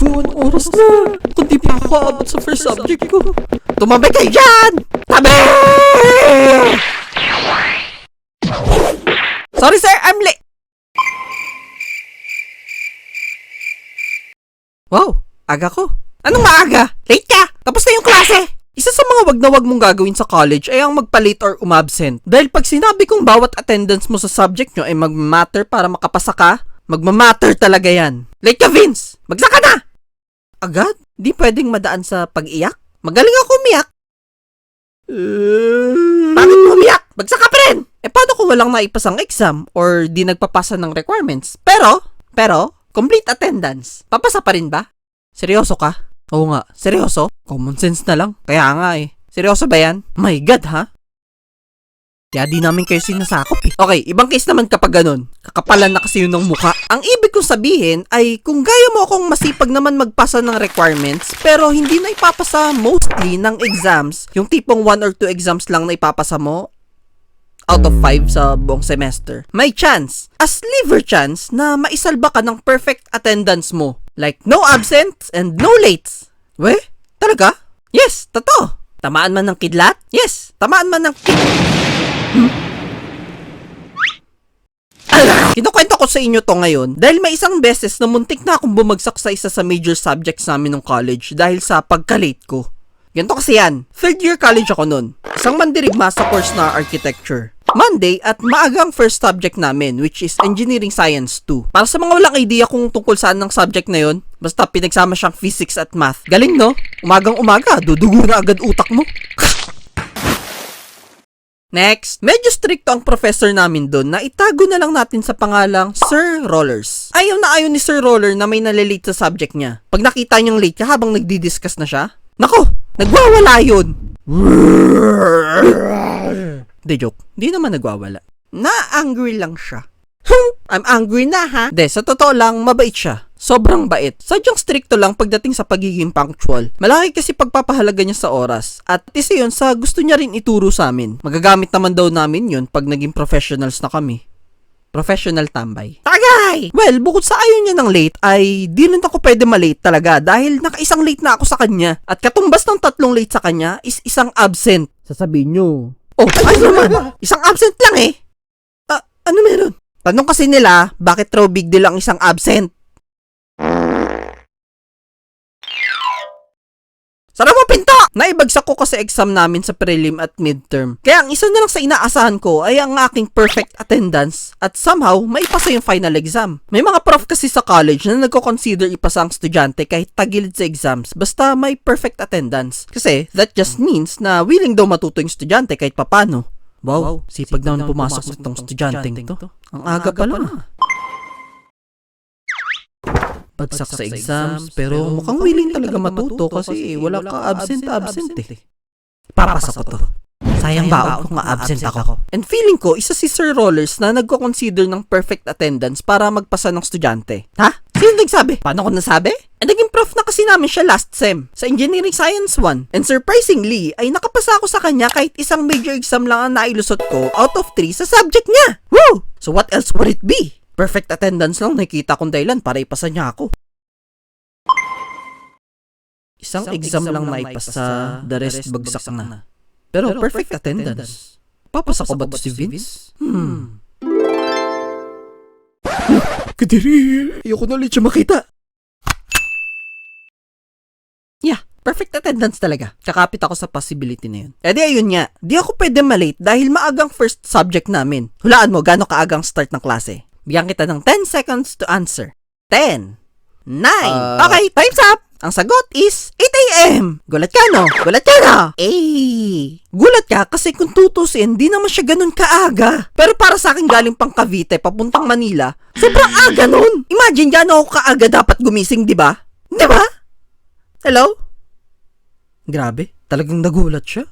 ko, anong oras na? Kung di pa ako abot sa first subject ko. Tumabi kayo dyan! Tabi! Sorry sir, I'm late. Wow, aga ko. Anong maaga? Late ka! Tapos na yung klase! Isa sa mga wag na wag mong gagawin sa college ay ang magpa-late or umabsent. Dahil pag sinabi kong bawat attendance mo sa subject nyo ay mag-matter para makapasa ka, magmamatter talaga yan. Late ka, Vince! Magsaka na! Agad? Di pwedeng madaan sa pag-iyak? Magaling ako umiyak. Bakit umiyak? Magsaka pa rin! Eh paano kung walang naipasang exam or di nagpapasa ng requirements? Pero, pero, complete attendance. Papasa pa rin ba? Seryoso ka? Oo nga, seryoso? Common sense na lang. Kaya nga eh. Seryoso ba yan? My God, ha? Kaya di namin kayo sinasakop eh. Okay, ibang case naman kapag ganun. Kakapalan na kasi yun ng mukha. Ang ibig kong sabihin ay kung gaya mo akong masipag naman magpasa ng requirements pero hindi na ipapasa mostly ng exams, yung tipong 1 or 2 exams lang na ipapasa mo, out of 5 sa buong semester, may chance, a sliver chance na maisalba ka ng perfect attendance mo. Like, no absents and no lates. We? Talaga? Yes, totoo. Tamaan man ng kidlat? Yes, tamaan man ng kid... Kinukwento ko sa inyo to ngayon dahil may isang beses na muntik na akong bumagsak sa isa sa major subjects namin ng college dahil sa pagka-late ko. Ganito kasi yan. Third year college ako nun. Isang mandirigma sa course na architecture. Monday at maagang first subject namin which is Engineering Science 2. Para sa mga walang idea kung tungkol saan ng subject na yon, basta pinagsama siyang physics at math. Galing no? Umagang umaga, dudugo na agad utak mo. Next, medyo stricto ang professor namin doon na itago na lang natin sa pangalang Sir Rollers. Ayaw na ayaw ni Sir Roller na may nalilate sa subject niya. Pag nakita niyang late ka habang nagdi-discuss na siya, nako, nagwawala yun. De joke, di naman nagwawala. Na-angry lang siya. I'm angry na ha. De, sa totoo lang, mabait siya. Sobrang bait. Sadyang stricto lang pagdating sa pagiging punctual. Malaki kasi pagpapahalaga niya sa oras. At isa yun sa gusto niya rin ituro sa amin. Magagamit naman daw namin yun pag naging professionals na kami. Professional tambay. Tagay! Well, bukod sa ayaw niya ng late, ay di rin ako pwede malate talaga dahil nakaisang late na ako sa kanya. At katumbas ng tatlong late sa kanya is isang absent. Sasabihin nyo. Oh, ay naman. Isang absent lang eh. Ah, ano meron? Tanong kasi nila, bakit raw big deal ang isang absent? Sarap mo pinto! Naibagsak ko kasi exam namin sa prelim at midterm. Kaya ang isa na lang sa inaasahan ko ay ang aking perfect attendance at somehow maipasa yung final exam. May mga prof kasi sa college na nagko-consider ipasa ang estudyante kahit tagilid sa exams basta may perfect attendance. Kasi that just means na willing daw matuto yung estudyante kahit papano. Wow, sipag naman pumasok sa itong estudyanteng to. Ang aga pa lang. Bagsak sa exams, pero mukhang willing talaga matuto kasi wala ka absent absent eh. Papasa ko to. Sayang ba kung ma-absent ako? And feeling ko, isa si Sir Rollers na nagko-consider ng perfect attendance para magpasa ng estudyante. Ha? Sino nagsabi? Paano ko nasabi? Eh, naging prof na kasi namin siya last sem sa Engineering Science 1. And surprisingly, ay nakapasa ako sa kanya kahit isang major exam lang ang nailusot ko out of 3 sa subject niya. Woo! So what else would it be? Perfect attendance lang nakikita kong dahilan para ipasa niya ako. Isang, exam, lang naipasa, the rest bagsak na. Pero, perfect, attendance. Papasa ko ba to si Vince? Hmm. Kadiri, ayoko na ulit siya makita. Yeah, perfect attendance talaga. Kakapit ako sa possibility na yun. Eh di ayun nga, di ako pwede malate dahil maagang first subject namin. Hulaan mo gaano kaagang start ng klase. Bigyan kita ng 10 seconds to answer. 10, 9, okay, time's up! Ang sagot is 8 a.m. Gulat ka, no? Gulat ka, no? Eh. Gulat ka kasi kung tutusin, di naman siya ganun kaaga. Pero para sa akin galing pang Cavite, papuntang Manila, sobrang aga nun. Imagine gano'n ako kaaga dapat gumising, di ba? Di ba? Hello? Grabe, talagang nagulat siya.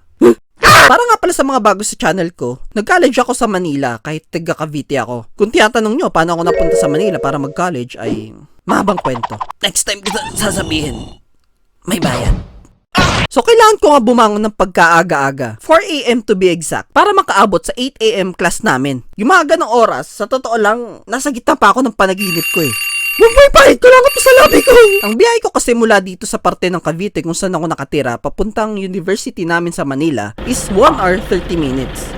Para nga pala sa mga bago sa channel ko, nag-college ako sa Manila kahit taga Cavite ako. Kung tinatanong nyo paano ako napunta sa Manila para mag-college ay mahabang kwento. Next time kita sasabihin, may bayan. So, kailangan ko nga bumangon ng pagkaaga-aga. 4 a.m. to be exact. Para makaabot sa 8 a.m. class namin. Yung mga ganong oras, sa totoo lang, nasa gitna pa ako ng panaginip ko eh. Mabay ko lang ito sa labi ko! Ang biyahe ko kasi mula dito sa parte ng Cavite kung saan ako nakatira papuntang university namin sa Manila is 1 hour 30 minutes.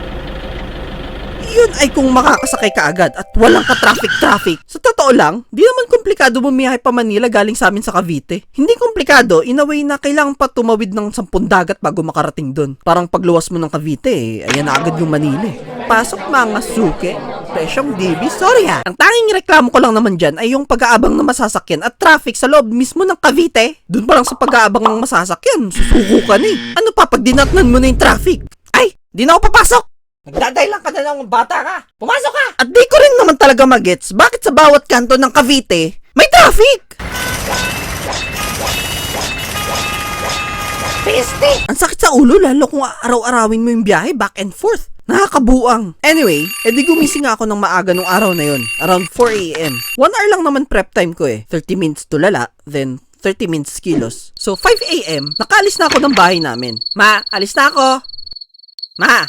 Yun ay kung makakasakay ka agad at walang ka-traffic-traffic. Sa totoo lang, di naman komplikado bumiyahe pa Manila galing sa amin sa Cavite. Hindi komplikado, in a way na kailangan pa tumawid ng 10 dagat bago makarating doon. Parang pagluwas mo ng Cavite, eh, ayan na agad yung Manila. Pasok mga suke, presyong DB, sorry ha. Ang tanging reklamo ko lang naman dyan ay yung pag-aabang ng masasakyan at traffic sa loob mismo ng Cavite. Doon pa lang sa pag-aabang ng masasakyan, susuko ka na eh. Ano pa pag dinatnan mo na yung traffic? Ay, di na ako papasok! Nagdaday lang ka na ng bata ka. Pumasok ka! At di ko rin naman talaga magets bakit sa bawat kanto ng Cavite may traffic! Peste! Ang sakit sa ulo lalo kung araw-arawin mo yung biyahe back and forth. Nakakabuang. Anyway, edi gumising ako ng maaga nung araw na yon, around 4 a.m. One hour lang naman prep time ko eh. 30 minutes tulala, then 30 minutes kilos. So, 5 a.m., nakaalis na ako ng bahay namin. Ma, alis na ako. Ma,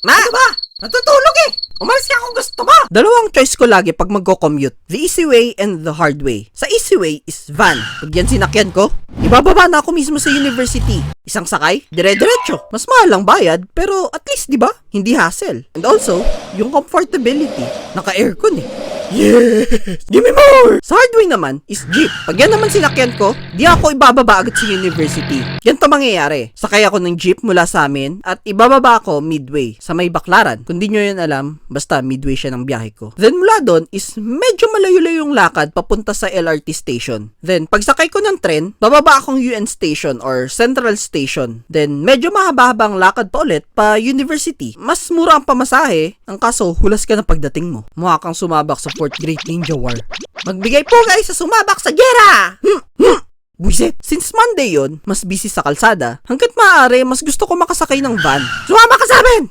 Ma! Ano ba? Natutulog eh! Umalis ka kung gusto mo! Dalawang choice ko lagi pag magko-commute. The easy way and the hard way. Sa easy way is van. Pag yan sinakyan ko, ibababa na ako mismo sa university. Isang sakay, dire-diretso. Mas mahal ang bayad, pero at least, di ba? Hindi hassle. And also, yung comfortability. Naka-aircon eh. Yes! Give me more! Sa hard way naman is jeep. Pag yan naman sinakyan ko, di ako ibababa agad sa university. Ganito mangyayari. Sakay ako ng jeep mula sa amin at ibababa ako midway sa may baklaran. Kung di nyo yun alam, basta midway siya ng biyahe ko. Then mula doon is medyo malayo-layo yung lakad papunta sa LRT station. Then pagsakay ko ng tren, bababa akong UN station or Central Station. Then medyo mahaba-habang lakad pa ulit pa university. Mas mura ang pamasahe, ang kaso hulas ka na pagdating mo. Mukha kang sumabak sa Fourth Great Ninja War. Magbigay po guys sa sumabak sa gera! Hmm, hmm. Buisit. Since Monday yon, mas busy sa kalsada, hanggat maaari, mas gusto ko makasakay ng van. Sumama ka sa amin!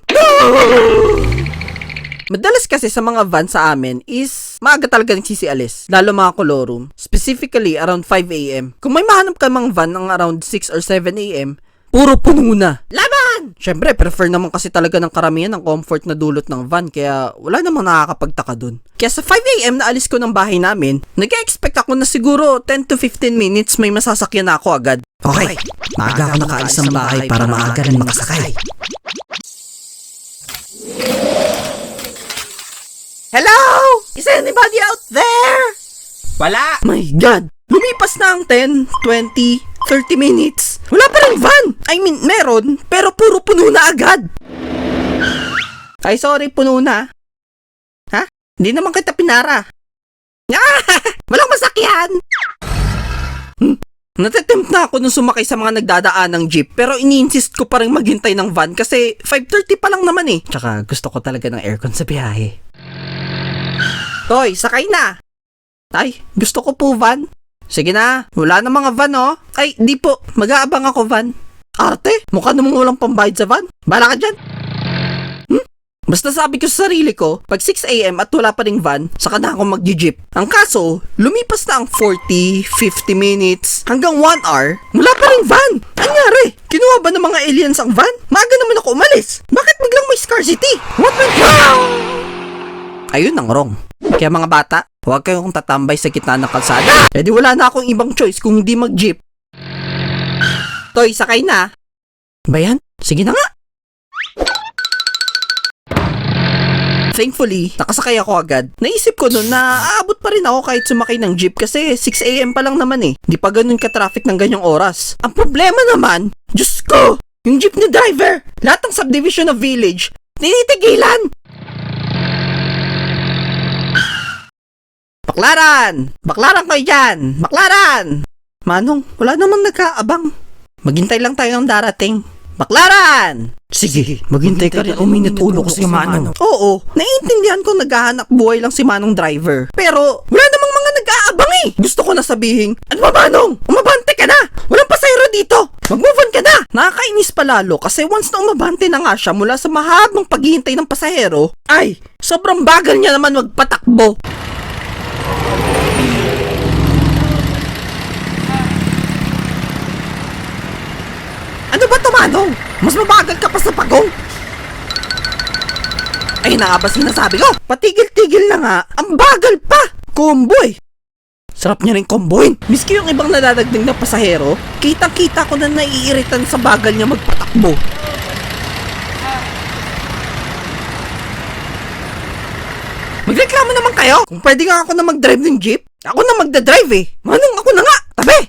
Madalas kasi sa mga van sa amin is maaga talaga nagsisialis, lalo mga kolorum, specifically around 5 a.m. Kung may mahanap ka mang van ng around 6 or 7 a.m., puro puno na. Laban! Siyempre, prefer naman kasi talaga ng karamihan ang comfort na dulot ng van, kaya wala namang nakakapagtaka dun. Kaya sa 5 a.m. na alis ko ng bahay namin, nag-expect ako na siguro 10 to 15 minutes may masasakyan na ako agad. Okay, maaga ako nakaalis ng bahay para maaga rin makasakay. Hello? Is anybody out there? Wala! My God! Lumipas na ang 10, 20, 30 minutes. Wala pa rin van. I mean, meron, pero puro puno na agad. Ay, sorry, puno na. Ha? Hindi naman kita pinara. Ah! Walang masakyan! Hmm. Natitempt na ako nung sumakay sa mga nagdadaan ng jeep pero ini-insist ko pa rin maghintay ng van kasi 5.30 pa lang naman eh. Tsaka gusto ko talaga ng aircon sa biyahe. Toy, sakay na! Ay, gusto ko po van. Sige na, wala na mga van oh. Ay, di po, mag-aabang ako van. Arte, mukha namang walang pambayad sa van. Bala ka dyan. Hmm? Basta sabi ko sa sarili ko, pag 6am at wala pa ring van, saka na ako mag-jeep. Ang kaso, lumipas na ang 40, 50 minutes, hanggang 1 hour, wala pa ring van. Anyari? Kinuha ba ng mga aliens ang van? Maaga naman ako umalis. Bakit biglang may scarcity? What went wrong? Ayun ang wrong. Kaya mga bata, huwag kayong tatambay sa gitna ng kalsada. Eh di wala na akong ibang choice kung hindi mag-jeep. Toy, sakay na. Ba yan? Sige na nga. Thankfully, nakasakay ako agad. Naisip ko noon na aabot pa rin ako kahit sumakay ng jeep kasi 6am pa lang naman eh. Di pa ganun ka-traffic ng ganyang oras. Ang problema naman, Diyos ko, yung jeep ni driver, lahat ng subdivision of village, tinitigilan. Baklaran! Baklaran kayo dyan! Baklaran! Manong, wala namang nagkaabang. Maghintay lang tayo ng darating. Baklaran! Sige, maghintay ka rin uminit ulo ko si Manong. Oo, naiintindihan ko naghahanap buhay lang si Manong driver. Pero, wala namang mga nag-aabang eh. Gusto ko na sabihin, ano ba Manong? Umabante ka na! Walang pasayro dito! Mag-move on ka na! Nakakainis pa lalo kasi once na umabante na nga siya mula sa mahabang paghihintay ng pasahero, ay, sobrang bagal niya naman magpatakbo. Ano ba to, Manong? Mas mabagal ka pa sa pagong. Ay na nga ba sinasabi ko? Patigil-tigil na nga. Ang bagal pa. Kumboy. Sarap niya rin komboin. Miski yung ibang nadadagdag na pasahero, kitang-kita ko na naiiritan sa bagal niya magpatakbo. Magreklamo naman kayo. Kung pwede nga ako na mag-drive ng jeep, ako na magda-drive eh. Manong ako na nga. Tabi!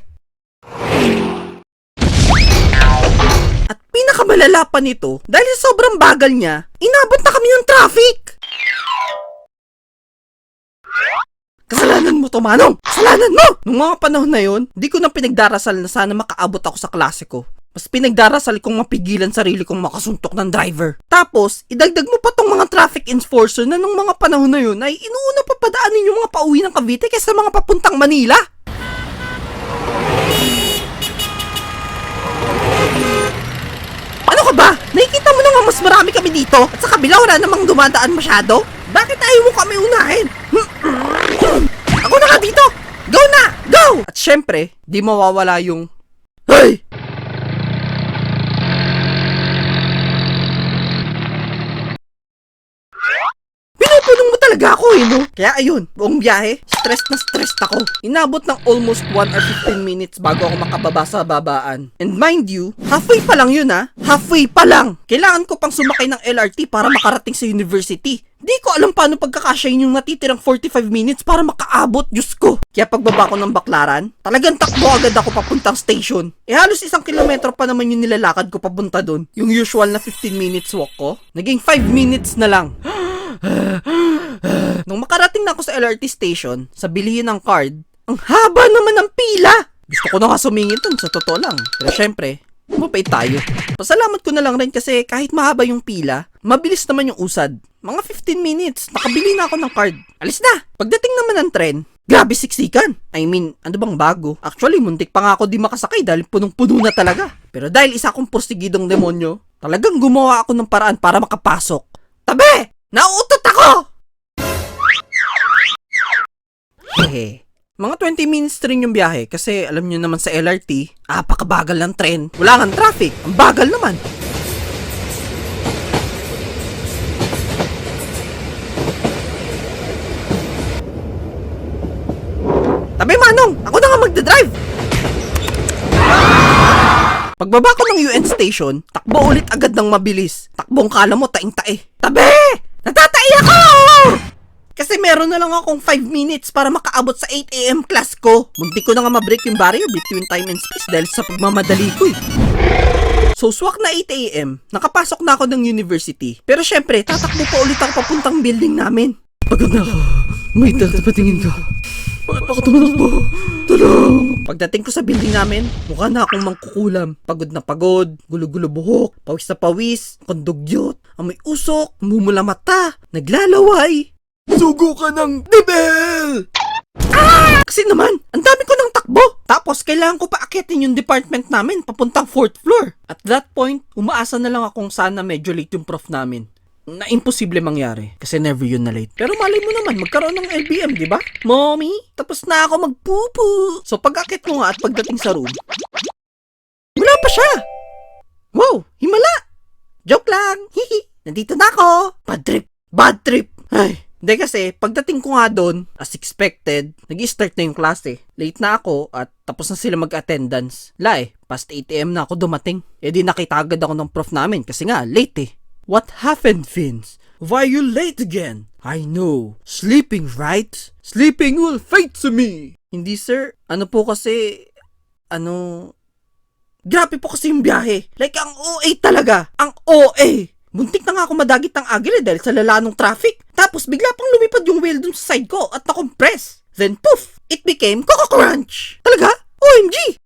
At pinakamalala pa nito, dahil sobrang bagal niya, inabot na kami ng traffic. Kasalanan mo to, Manong! Kasalanan mo! Nung mga panahon na yon, di ko na pinagdarasal na sana makaabot ako sa klase ko. Mas pinagdarasal kong mapigilan sarili kong makasuntok ng driver. Tapos, idagdag mo pa tong mga traffic enforcer na nung mga panahon na yun ay inuuna pa padaanin yung mga pauwi ng Cavite kaysa mga papuntang Manila. Ano ka ba? Nakikita mo na nga mas marami kami dito at sa kabila wala namang dumadaan masyado? Bakit ayaw mo kami unahin? Ako na nga dito! Go na! Go! At syempre, di mawawala yung... Hey! Pinupunong mo talaga ako eh, no? Kaya ayun, buong biyahe, stress na stress ako. Inabot ng almost 1 or 15 minutes bago ako makababa sa babaan. And mind you, halfway pa lang yun ha. Halfway pa lang. Kailangan ko pang sumakay ng LRT para makarating sa university. Di ko alam paano pagkakasyahin yung natitirang 45 minutes para makaabot, Diyos ko. Kaya pagbaba ko ng baklaran, talagang takbo agad ako papuntang station. Eh halos isang kilometro pa naman yung nilalakad ko papunta doon. Yung usual na 15 minutes walk ko, naging 5 minutes na lang. Nung makarating na ako sa LRT station, sa bilihin ng card, ang haba naman ng pila! Gusto ko na nga sumingit dun, sa totoo lang. Pero syempre, mapait tayo. Pasalamat ko na lang rin kasi kahit mahaba yung pila, mabilis naman yung usad. Mga 15 minutes, nakabili na ako ng card. Alis na! Pagdating naman ng tren, grabe siksikan. I mean, ano bang bago? Actually, muntik pa nga ako di makasakay dahil punong-puno na talaga. Pero dahil isa akong porsigidong demonyo, talagang gumawa ako ng paraan para makapasok. Tabi! Nauutot ako! Hehe. Mga 20 minutes rin yung biyahe kasi alam nyo naman sa LRT, apakabagal ng tren. Wala nga traffic. Ang bagal naman. Tabi Manong! Ako na nga magdadrive! Pagbaba ko ng UN station, takbo ulit agad ng mabilis. Takbong kala mo taing-tae. Tabi! Natatai ako! Kasi meron na lang akong 5 minutes para makaabot sa 8am class ko. Munti ko na nga ma-break yung barrier between time and space dahil sa pagmamadali ko eh. So, swak na 8am, nakapasok na ako ng university. Pero syempre, tatakbo pa ulit ako papuntang building namin. Pagod na ako. May dal patingin ko. Bakit ako tumatakbo? Tulong! Pagdating ko sa building namin, mukha na akong mangkukulam. Pagod na pagod, gulo-gulo buhok, pawis na pawis, kondugyot, amoy usok, mumula mata, naglalaway. Sugo ka ng dibel! Ah! Kasi naman, ang dami ko ng takbo. Tapos, kailangan ko pa akitin yung department namin papuntang fourth floor. At that point, umaasa na lang akong sana medyo late yung prof namin na imposible mangyari kasi never yun na late. Pero malay mo naman, magkaroon ng LBM, di ba? Mommy, tapos na ako magpupu. So pag-akit ko nga at pagdating sa room, wala pa siya. Wow, himala. Joke lang. Hihi. Nandito na ako. Bad trip. Bad trip. Ay, hindi kasi, pagdating ko nga doon, as expected, nag-start na yung klase. Late na ako at tapos na sila mag-attendance. La eh, past 8am na ako dumating. E di nakita agad ako ng prof namin kasi nga, late eh. What happened, Vince? Why you late again? I know. Sleeping, right? Sleeping will fate to me. Hindi, sir. Ano po kasi... Ano... Grabe po kasi yung biyahe. Like, ang OA talaga. Ang OA. Muntik na nga ako madagit ng agile dahil sa lala ng traffic. Tapos bigla pang lumipad yung wheel dun sa side ko at na-compress. Then poof! It became Coco Crunch. Talaga? OMG!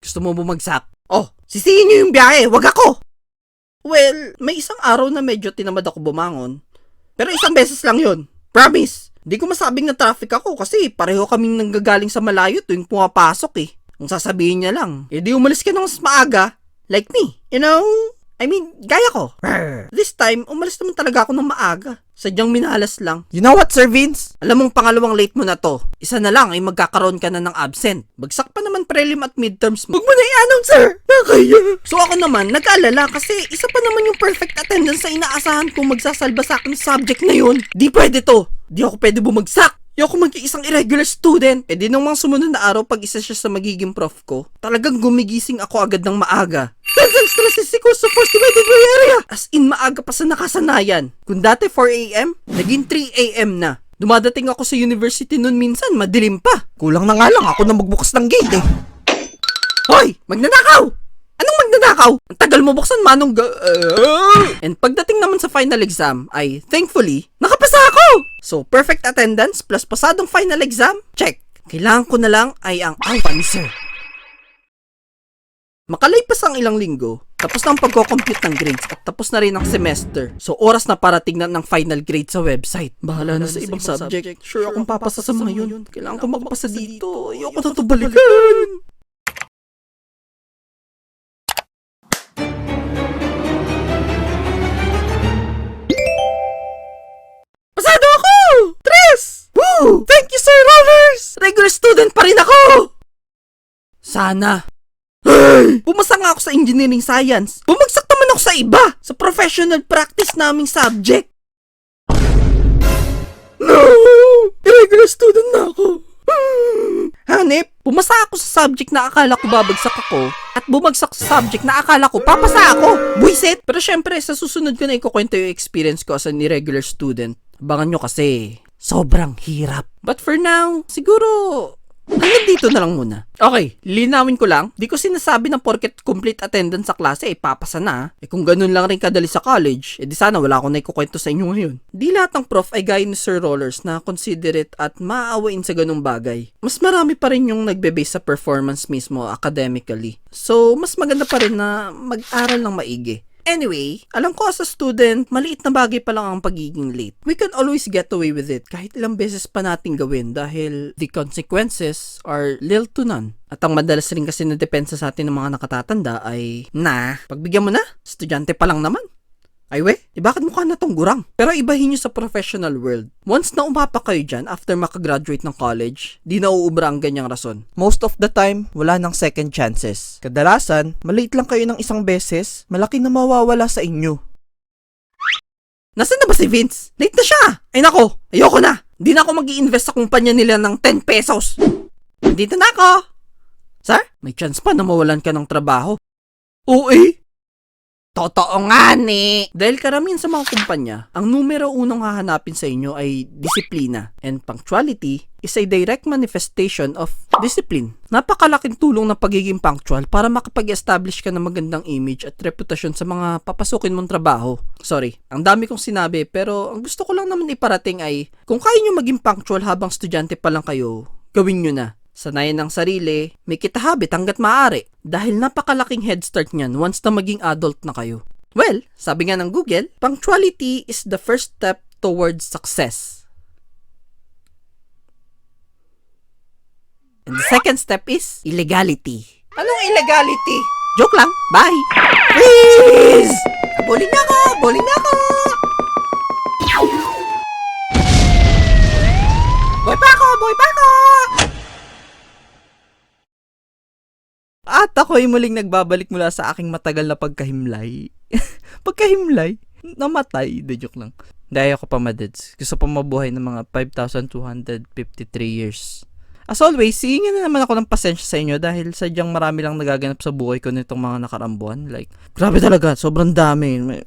Gusto mo bumagsak? Oh, sisihin niyo yung biyahe, wag ako! Well, may isang araw na medyo tinamad ako bumangon. Pero isang beses lang yun. Promise. Di ko masabing na traffic ako kasi pareho kaming nanggagaling sa malayo tuwing pumapasok eh. Kung sasabihin niya lang, eh di umalis ka ng mas maaga. Like me, you know? I mean, gaya ko. This time, umalis naman talaga ako ng maaga. Sadyang minalas lang. You know what, Sir Vince? Alam mong pangalawang late mo na to. Isa na lang ay magkakaroon ka na ng absent. Bagsak pa naman prelim at midterms mo. Huwag mo na i-announce, sir! Nakaya. So ako naman, nag-aalala kasi isa pa naman yung perfect attendance sa inaasahan kong magsasalba sa akin subject na yun. Di pwede to. Di ako pwede bumagsak. Ayoko maging isang irregular student. Eh di nung mga sumunod na araw, pag isa siya sa magiging prof ko, talagang gumigising ako agad ng maaga. Tension stress is equals to force divided by area. As in, maaga pa sa nakasanayan. Kung dati 4 a.m., naging 3 a.m. na. Dumadating ako sa university nun minsan, madilim pa. Kulang na nga lang ako na magbukas ng gate eh. Hoy! Magnanakaw! Anong magnanakaw? Ang tagal mo buksan manong ga... Uh, And pagdating naman sa final exam ay, thankfully, nakapasa ako! So, perfect attendance plus pasadong final exam? Check. Kailangan ko na lang ay ang ni sir. Makalipas ang ilang linggo, tapos na ang pagko-compute ng grades at tapos na rin ang semester. So, oras na para tignan ng final grade sa website. Bahala na sa ibang subject. Sure akong papasa sa mga yun. Kailangan ko magpasa dito. Ayoko na ito balikan. Student pa rin ako! Sana. Hey! Pumasa nga ako sa engineering science. Bumagsak naman ako sa iba! Sa professional practice naming subject. No! Irregular student na ako. Hanip, pumasa ako sa subject na akala ko babagsak ako at bumagsak sa subject na akala ko papasa ako. Buisit! Pero syempre, sa susunod ko na ikukwento yung experience ko as an irregular student. Abangan nyo kasi, sobrang hirap. But for now, siguro, dito na lang muna. Okay, linawin ko lang, di ko sinasabi na porket complete attendance sa klase, eh papasa na. Eh kung ganun lang rin kadali sa college, eh di sana wala akong naikukwento sa inyo ngayon. Di lahat ng prof ay gaya ni Sir Rollers na considerate at maaawain sa ganung bagay. Mas marami pa rin yung nagbe-base sa performance mismo academically. So, mas maganda pa rin na mag-aral ng maigi. Anyway, alam ko as a student, maliit na bagay pa lang ang pagiging late. We can always get away with it kahit ilang beses pa natin gawin dahil the consequences are little to none. At ang madalas rin kasi na depensa sa atin ng mga nakatatanda ay, na, pagbigyan mo na, estudyante pa lang naman. Ay we, eh bakit mukha na tong gurang? Pero ibahin nyo sa professional world. Once na umapa kayo dyan after makagraduate ng college, di na uubra ang ganyang rason. Most of the time, wala nang second chances. Kadalasan, maliit lang kayo ng isang beses, malaki na mawawala sa inyo. Nasaan na ba si Vince? Late na siya! Ay nako, ayoko na! Hindi na ako mag invest sa kumpanya nila ng 10 pesos. Dito na ako! Sir, may chance pa na mawalan ka ng trabaho. Oo eh. Totoo nga ni. Dahil karamihan sa mga kumpanya, ang numero unang hahanapin sa inyo ay disiplina. And punctuality is a direct manifestation of discipline. Napakalaking tulong ng pagiging punctual para makapag-establish ka ng magandang image at reputasyon sa mga papasukin mong trabaho. Sorry, ang dami kong sinabi pero ang gusto ko lang naman iparating ay kung kaya nyo maging punctual habang estudyante pa lang kayo, gawin nyo na. Sanayan ng sarili, may kitahabit hanggat maaari dahil napakalaking head start niyan once na maging adult na kayo. Well, sabi nga ng Google, punctuality is the first step towards success. And the second step is illegality. Anong illegality? Joke lang. Bye! Freeze! Bully na ako! Bully na ako! Boy pa ako! Boy pa ako! At ako'y muling nagbabalik mula sa aking matagal na pagkahimlay. pagkahimlay? Namatay. De joke lang. Dahil ako pa madeds. Gusto pa mabuhay ng mga 5,253 years. As always, hingin na naman ako ng pasensya sa inyo dahil sadyang marami lang nagaganap sa buhay ko nitong mga nakarambuan. Like, grabe talaga, sobrang dami.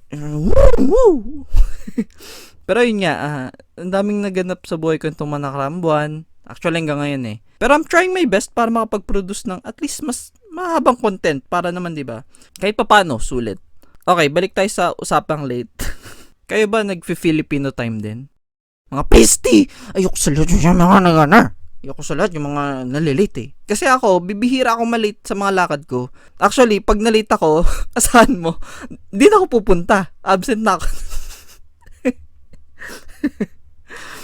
Pero yun nga, ah, ang daming naganap sa buhay ko nitong mga nakarambuan. Actually, hanggang ngayon eh. Pero I'm trying my best para makapag-produce ng at least mas mahabang content para naman, di ba? Kahit papano, sulit. Okay, balik tayo sa usapang late. Kayo ba nag-Filipino time din? Mga pesti! Ayoko sa lahat yung mga nagana. Ayoko sa lahat yung mga nalilate eh. Kasi ako, bibihira ako malate sa mga lakad ko. Actually, pag nalate ako, asahan mo, di na ako pupunta. Absent na ako.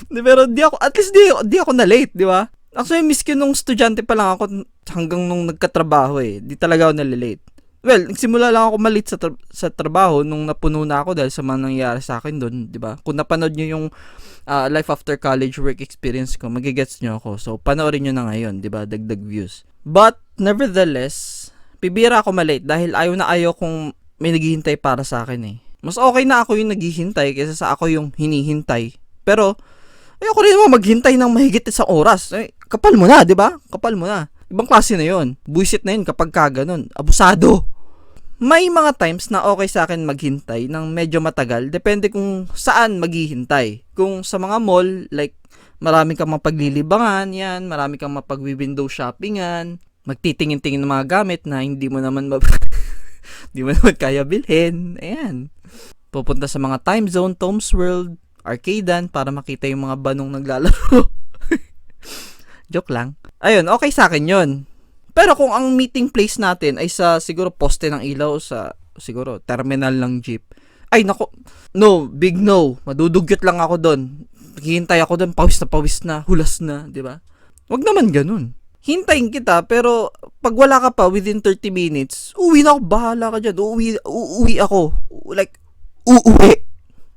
pero di ako, at least di, di ako na late, di ba? Actually, miski nung estudyante pa lang ako hanggang nung nagkatrabaho eh. Di talaga ako nalilate. Well, nagsimula lang ako malit sa, tra- sa trabaho nung napuno na ako dahil sa mga nangyari sa akin doon, di ba? Kung napanood nyo yung ah, life after college work experience ko, magigets nyo ako. So, panoorin nyo na ngayon, di ba? Dagdag views. But, nevertheless, pibira ako malate dahil ayaw na ayaw kung may naghihintay para sa akin eh. Mas okay na ako yung naghihintay kaysa sa ako yung hinihintay. Pero, Ayoko rin naman maghintay ng mahigit isang oras. Eh, kapal mo na, di ba? Kapal mo na. Ibang klase na yon. Buisit na yun kapag ka ganun. Abusado. May mga times na okay sa akin maghintay ng medyo matagal. Depende kung saan maghihintay. Kung sa mga mall, like marami kang mapaglilibangan, yan. Marami kang mapag-window shoppingan. Magtitingin-tingin ng mga gamit na hindi mo naman ma- hindi mo naman kaya bilhin. Ayan. Pupunta sa mga time zone, Tom's World, arcadean para makita yung mga banong naglalaro. Joke lang. Ayun, okay sa akin yun. Pero kung ang meeting place natin ay sa siguro poste ng ilaw sa siguro terminal ng jeep. Ay nako, no, big no. Madudugyot lang ako doon. Hihintay ako doon, pawis na pawis na, hulas na, di ba? Wag naman ganun. Hintayin kita, pero pag wala ka pa within 30 minutes, uwi na ako, bahala ka dyan. Uuwi, uuwi ako. Like, uuwi.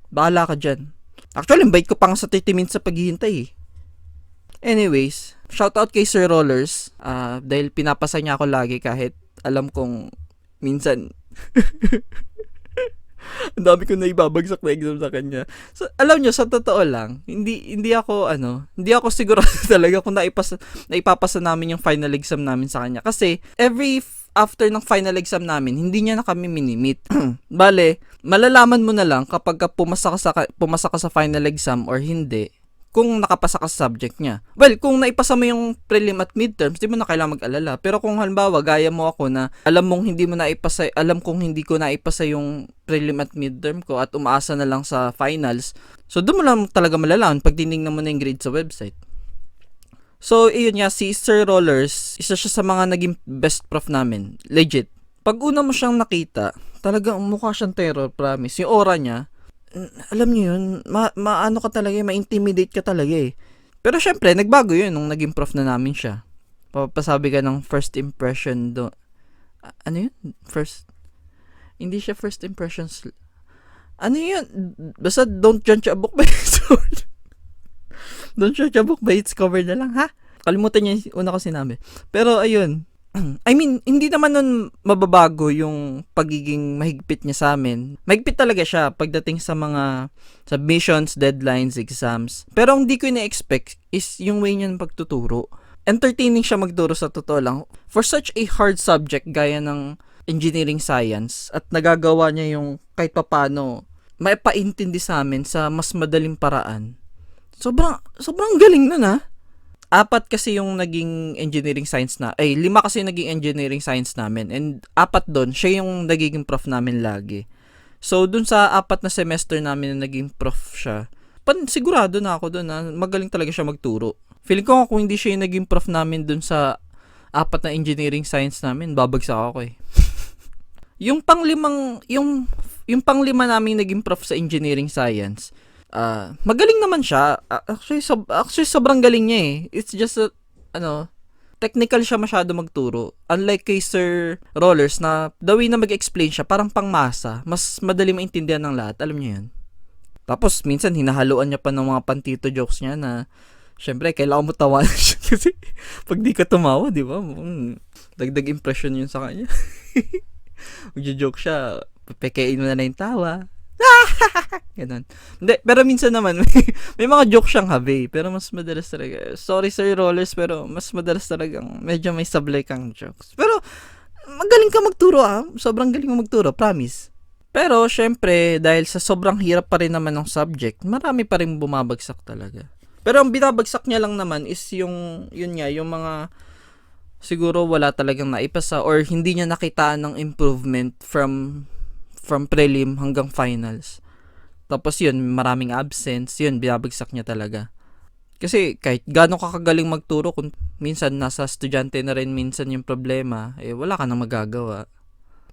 Bahala ka dyan. Actually, invite ko pa nga sa 30 minutes sa paghihintay eh. Anyways, shoutout kay Sir Rollers ah, dahil pinapasa niya ako lagi kahit alam kong minsan ang dami ko na na exam sa kanya. So, alam nyo, sa totoo lang, hindi hindi ako ano, hindi ako sigurado talaga kung naipasa, naipapasa namin yung final exam namin sa kanya. Kasi every after ng final exam namin, hindi niya na kami minimit. Bale, malalaman mo na lang kapag ka pumasa ka sa pumasa ka sa final exam or hindi kung nakapasa ka sa subject niya. Well, kung naipasa mo yung prelim at midterms, di mo na kailangan mag-alala. Pero kung halimbawa, gaya mo ako na alam mong hindi mo naipasa, alam kong hindi ko naipasa yung prelim at midterm ko at umaasa na lang sa finals, so doon mo lang talaga malalaman pag tinignan mo na yung grade sa website. So, iyon nga, si Sir Rollers, isa siya sa mga naging best prof namin. Legit. Pag una mo siyang nakita, talagang mukha siyang terror, promise. Yung aura niya, alam niyo yun, ma, maano ka talaga, ma-intimidate ka talaga eh. Pero syempre, nagbago yun nung naging prof na namin siya. Papasabi ka ng first impression do... Ano yun? First... Hindi siya first impressions... Ano yun? Basta don't judge a book by its cover. don't judge a book by its cover na lang, ha? Kalimutan niya yung una ko sinabi. Pero ayun, I mean, hindi naman nun mababago yung pagiging mahigpit niya sa amin. Mahigpit talaga siya pagdating sa mga submissions, deadlines, exams. Pero ang di ko na-expect is yung way niya ng pagtuturo. Entertaining siya magturo sa totoo lang. For such a hard subject gaya ng engineering science at nagagawa niya yung kahit papano maipaintindi sa amin sa mas madaling paraan. Sobrang, sobrang galing nun ha apat kasi yung naging engineering science na, ay lima kasi yung naging engineering science namin and apat doon, siya yung nagiging prof namin lagi. So dun sa apat na semester namin na naging prof siya, pan sigurado na ako doon na magaling talaga siya magturo. Feeling ko kung hindi siya yung naging prof namin dun sa apat na engineering science namin, babagsak ako eh. yung panglimang, yung, yung panglima namin naging prof sa engineering science, Ah, magaling naman siya. Ah, Actually, sob- actually sobrang galing niya eh. It's just a, ano, technical siya masyado magturo. Unlike kay Sir Rollers na the way na mag-explain siya, parang pangmasa. Mas madali maintindihan ng lahat. Alam niyo yun. Tapos, minsan, hinahaluan niya pa ng mga pantito jokes niya na, syempre, kailangan mo tawanan siya. Kasi, pag di ka tumawa, di ba? Mm, dagdag impression yun sa kanya. Magjo-joke siya, pekein mo na na yung tawa. Ganun. Hindi, pero minsan naman, may, may mga joke siyang habi. Pero mas madalas talaga. Sorry, Sir Rollers, pero mas madalas talagang medyo may sablay kang jokes. Pero, magaling ka magturo ah. Sobrang galing mo magturo, promise. Pero, syempre, dahil sa sobrang hirap pa rin naman ng subject, marami pa rin bumabagsak talaga. Pero ang binabagsak niya lang naman is yung, yun nga, yung mga siguro wala talagang naipasa or hindi niya nakitaan ng improvement from from prelim hanggang finals. Tapos yun, maraming absence, yun, binabagsak niya talaga. Kasi kahit gano'n ka kagaling magturo, kung minsan nasa estudyante na rin minsan yung problema, eh wala ka nang magagawa.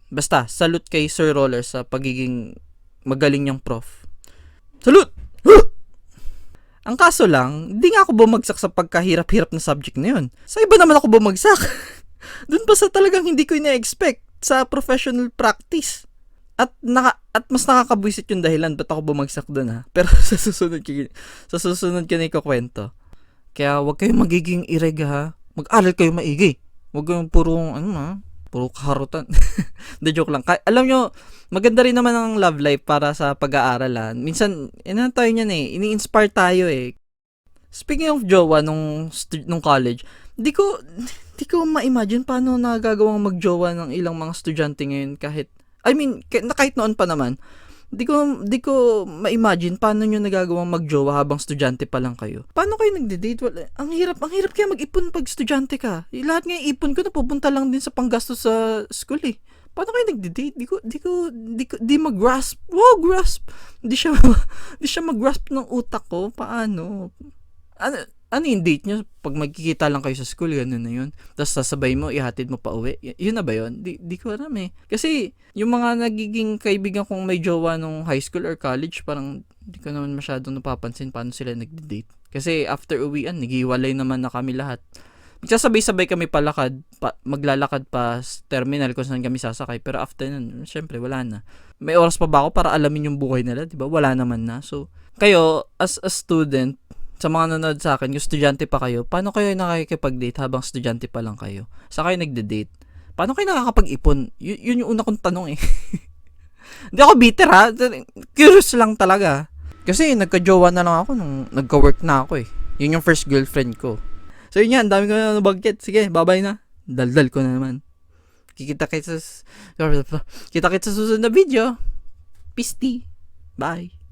Basta, salute kay Sir Roller sa pagiging magaling niyang prof. Salute! Ang kaso lang, di nga ako bumagsak sa pagkahirap-hirap na subject na yun. Sa iba naman ako bumagsak. Doon pa sa talagang hindi ko ina-expect sa professional practice. At naka, at mas nakakabwisit yung dahilan ba't ako bumagsak doon ha. Pero sa susunod sa susunod ko na ikukwento. Kaya wag kayong magiging ireg ha. Mag-aral kayo maigi. Wag kayong puro ano ha. Puro kaharutan. The joke lang. Ka- alam nyo, maganda rin naman ang love life para sa pag-aaral ha. Minsan, ano tayo niyan eh. Ini-inspire tayo eh. Speaking of jowa nung, nung college, di ko, di ko ma-imagine paano nagagawang magjowa ng ilang mga estudyante ngayon kahit, I mean, kahit, noon pa naman, di ko, di ko ma-imagine paano nyo nagagawang magjowa habang estudyante pa lang kayo. Paano kayo nagde-date? Wala, ang hirap, ang hirap kaya mag-ipon pag estudyante ka. Lahat yung ipon ko napupunta lang din sa panggastos sa school eh. Paano kayo nagde-date? Di ko, di ko, di ko, di mag-grasp. Wow, grasp! Di siya, di siya mag-grasp ng utak ko. Paano? Ano, ano yung date nyo? Pag magkikita lang kayo sa school, gano'n na yun. Tapos sasabay mo, ihatid mo pa uwi. Y- yun na ba yun? Di, di ko alam eh. Kasi, yung mga nagiging kaibigan kong may jowa nung high school or college, parang di ko naman masyadong napapansin paano sila nagde-date. Kasi after uwian, nagiwalay naman na kami lahat. Magsasabay-sabay kami palakad, pa, maglalakad pa sa terminal kung saan kami sasakay. Pero after nun, syempre, wala na. May oras pa ba ako para alamin yung buhay nila? Di ba? Wala naman na. So, kayo, as a student, sa mga nanonood sa akin, yung estudyante pa kayo, paano kayo nakikipag-date habang estudyante pa lang kayo? Sa kayo nagde-date? Paano kayo nakakapag-ipon? Y- yun yung una kong tanong eh. Hindi ako bitter ha. Curious lang talaga. Kasi nagka-jowa na lang ako nung nagka-work na ako eh. Yun yung first girlfriend ko. So yun yan, dami ko na nabagket. Sige, babay na. Daldal ko na naman. Kikita kita sa... Kita kita sa susunod na video. Tea. Bye.